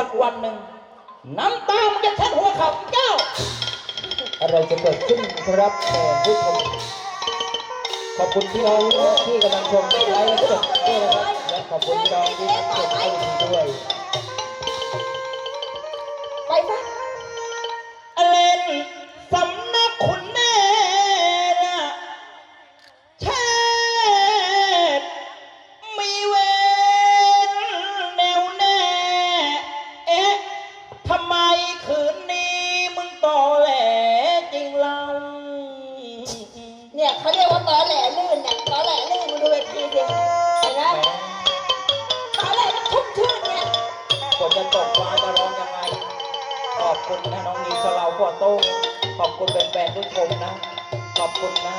สักวันหนึ่งน้ำตามันจะเช็ดหัวเข่าเจ้า อะไรจะเกิดขึ้นครับแม่ผู้ชมขอบคุณพี่น้องที่กำลังชมไลฟ์สดด้วยนะครับและขอบคุณพี่น้องที่ชมไลฟ์สดด้วยไปซะ โต้งขอบคุณแฟนๆทุกชมนะ ขอบคุณนะ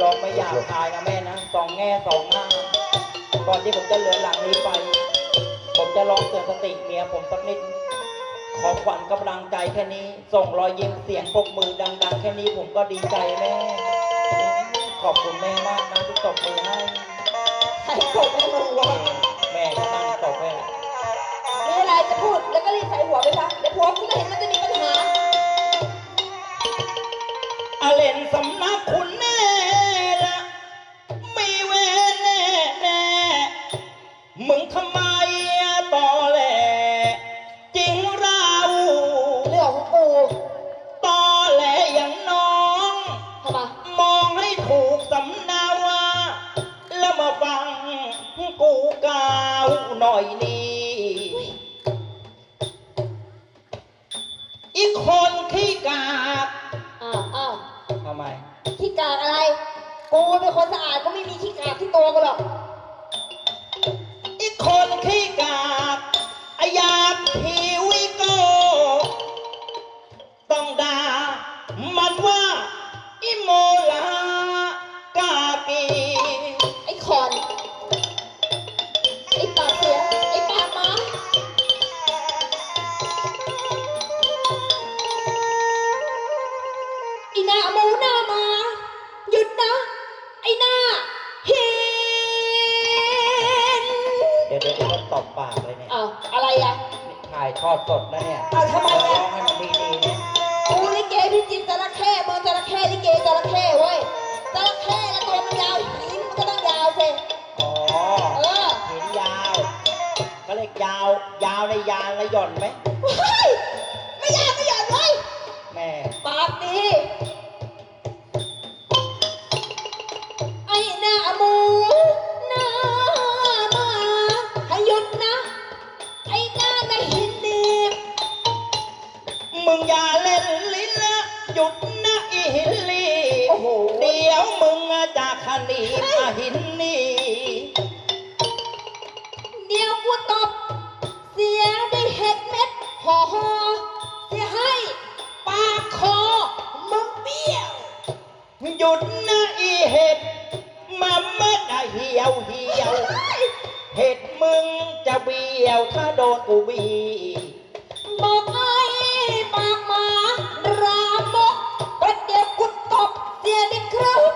ลองไม่อยากตายนะแม่นะสองแง่สองหน้าก่อนที่ผมจะเหลือหลังนี้ไป ผมจะลองเตือนสติเมียผมสักนิด ขอขวัญกำลังใจแค่นี้ ส่งรอยยิ้มเสียงปรบมือดัง ๆ แค่นี้ผมก็ดีใจแม่ ขอบคุณแม่มากนะที่ตบมือให้ใครกดให้มึงวะแม่ก็นั่งตบให้มีอะไรจะพูดแล้วก็รีบใส่หัวไปซะเดี๋ยวผัวกูจะเห็นมันาวหน่อยนี่อีกคนขี้กากอ้าวอ้าวทำไม ขี้กากอะไร กูเป็นคนสะอาดก็ไม่มีขี้กากที่ตัวกูหรอกอีก ถ่ายทอดสดนะเนี่ยเอาทำไมอะร้องให้มันดีๆเนี่ยกูลิเกพี่จินจระเข้เมืองจระเข้ลิเกจระเข้เว้ยจระเข้แล้วตัวมันยาวหินมันก็ต้องยาวสิอ๋อเออเห็นยาว ก็เลยยาว ยาวในยานแล้วหย่อนไหมเฮ้ยไม่ยาวไม่หย่อนเว้ยแม่ปากดี ละหยุดนะอีหินลีโอ้โหเดี๋ยวมึงจะขนีมาหินนี่เดี๋ยวกูตบเสียได้เห็ดเม็ดห่อห่อเสียให้ปากคอมึงเบี้ยวหยุดนะอีเห็ดมาเม็ดอะเหี่ยวเหี่ยวเห็ดมึงจะเบี้ยวถ้าโดนกูบีบอกไอ้ปากหมา เ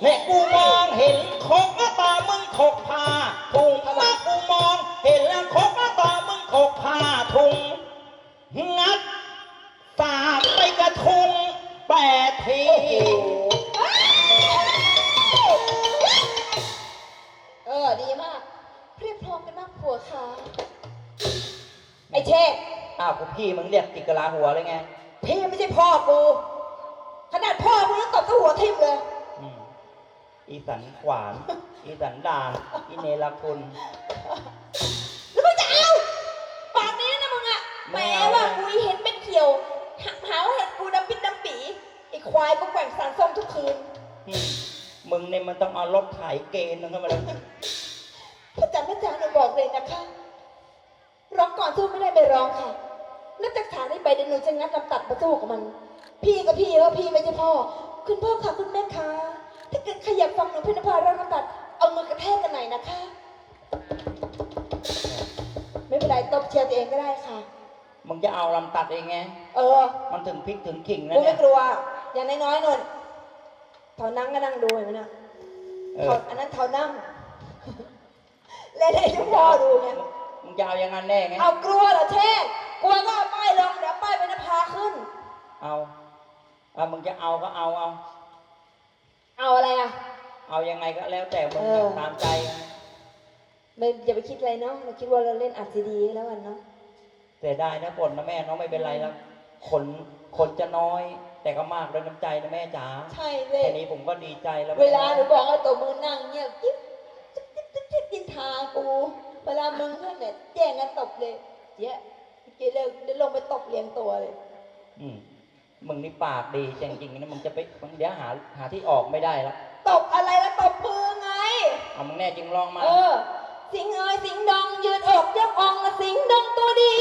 โอ้โหเห็นกูมองเห็นคกก็ตามึงถกผ้าถุงมากูมองเห็นแล้วคกก็ตามึงถกผ้าถุงงัดสาดไปกระทุงแปดทีเออดีมากเรียบพร้อมกันมากผัวค่ะไอ้เชษอ้าวกูพี่มึงเรียกจิกกะลาหัวเลยไง พี่ไม่ใช่พ่อกู ขนาดพ่อกูยังตบที่หัวทิ่มเลยอืม อีสันขวาน อีสันดานอีเนรคุณ แล้วมึงจะเอาปากนี้นะมึงอะแหมไม่เอาว่ากูเห็นเม็ดเขียวหาหาว่าเห็นกูดำปิดดำปีไอ้ควายก็แกว่งสารส้มทุกคืนอืมมึงเนี่ยมันต้องเอารถไถเกณฑ์นึงเข้ามาเลยพระจันทร์พระจันทร์หนูบอกเลยนะคะร้องก่อนสู้ไม่ได้ไปร้องค่ะแล้วจากฐานนี้ไปเดี๋ยวหนูจะงัดลำตัดมาสู้กับมัน พี่กับพี่แล้วพี่ไม่ใช่พ่อ คุณพ่อค่ะคุณแม่คะ ถ้าเกิดขยับฟังหนูพินภาร้องลำตัด เอามือกระแทกกันหน่อยนะคะ ไม่เป็นไรตบเชียร์ตัวเองก็ได้ค่ะ มึงจะเอาลำตัดเองไง เออมันถึงพริกถึงขิงแล้วกูเนี่ไม่ย กลัว อย่างน้อยๆนนเท่านั่งก็นั่งดูเห็นไหมนะเอเท่าออันนั้นเท่านั่ง เล่นให้ทุกพ่อดูไงมึงจะเอาอย่างนั้นแน่ไง เอากลัวเหรอเทพกลัวก็เอาป้ายลงเดี๋ยวป้ายเป็นนภาขึ้น เอาเอามึงจะเอาก็เอาเอา เอาอะไรอะ เอายังไงก็แล้วแต่มึงเออ ตามใจนะไม่อย่าไปคิดอะไรเนาะเราคิดว่าเราเล่นอัดซีดีแล้วกันเนาะแต่ได้นะฝนนะแม่เน้องไม่เป็นไรแล้วคนคนจะน้อย แต่ก็มากด้วยน้ำใจนะแม่จ๋าใช่เลแค่ยนี้ผมก็ดีใจแล้วเวลาหนูบอกให้ตัวมือนั่งเงียบจิ๊บจิ๊บจิ๊บจิ๊บจิ๊บยินทากูเวลามึงเพื่อนเนี่ยแย่งกันตบเลยเจ๊เจ๊เลยเดี๋ยวลงไปตบเลี้ยงตัวเลย อืม มึงนี่ปากดีจริงๆนะมึงจะไปมึงเดี๋ยวหาหาที่ออกไม่ได้ละตบอะไรแล้วตบมือไง เอามึงแน่จริงลองมา เออ สิงเอ้ยสิงดองยืดอกยกอ่องละสิงดองตัวดี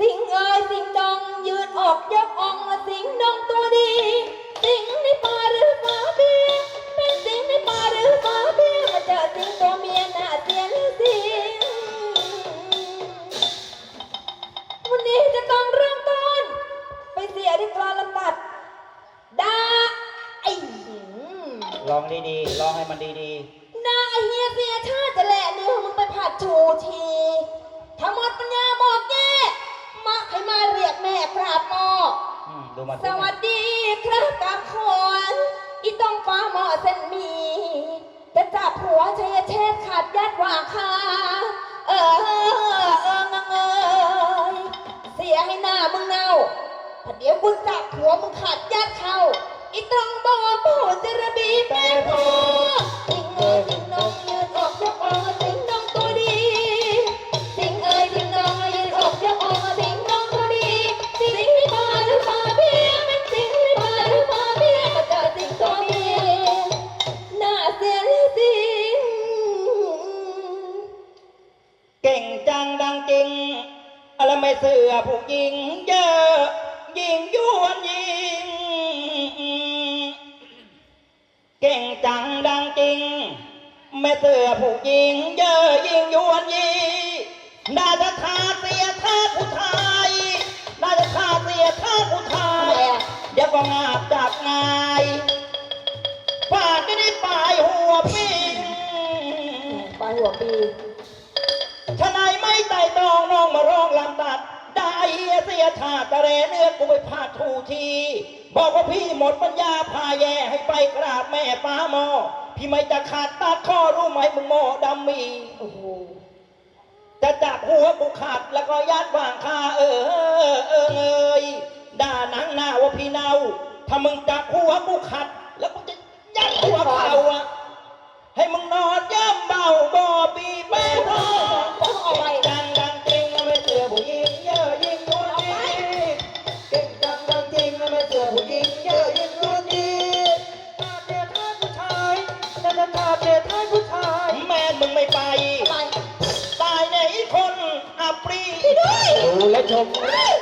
สิงเอ้ยสิงดองยืดอกยกอ่องละสิงดองตัวดี ลองดีๆ ลองให้มันดีดาไอ้เฮียเสียชาติจะแหละเนื้อมึงไปผัดชูทีทั้งหมดปัญญาบอกแย่มาให้มาเรียกแม่กราบหมอ ๆอืมดูมาสวัสดีครับกับขอนอีต้องฟ้าหมอเส้นหมี จะจับหัวชัยเชษฐ์ขาดยัดว่าคาเออเออเออเออเสียให้หน้ามึงเน่าถ้าเดี๋ยวกูจับหัวมึงขาดยัดเข้า อีต้องบอกโปจะระบีแม่พอสิงเอ้ยสิงน้องยืนออกยกออกสิงน้องตัวดีสิงเอ้ยสิงน้องยืนออกยกออกสิงน้องตัวดีสิงที่มาหรือมาเบี้ยเป็นสิงที่มาหรือมาเบี้ยมาเจอสิงตัวเมียหน้าเสียติงเก่งจังดังจริงอะไรไม่เสือผู้หญิงเยอะยิงยวนยิง เก่งจังดังจริง ไม่เสือผู้หญิง เยอะยิงยวนยีน่าจะทาเสียท่าผู้ชายน่าจะทาเสียท่าผู้ชาทำไมยอะเดี๋ยวก็งาบจับงายฟาดจะได้ปลายหัวปิงปลายหัวปีทนายไม่ไต่ตองน้องมาร้องลำตัดได้เสี ยชาตะเรเนื้อกูไปพาดทูที บอกว่าพี่หมดปัญญาพาแย่ให้ไปกราบแม่ป้าหมอ พี่ไม่จะขาดตัดข้อรู้ไหมมึงโมดำมีโอ้โหจะจับหัวกูขาดแล้วก็ยัดวางคาเออเออเออเอยด่าหนังหน้าว่าพี่เนาถ้ามึงจับหัวกูขัด แล้วกูจะยัดหัวเขาอะ ชมเฮ้ย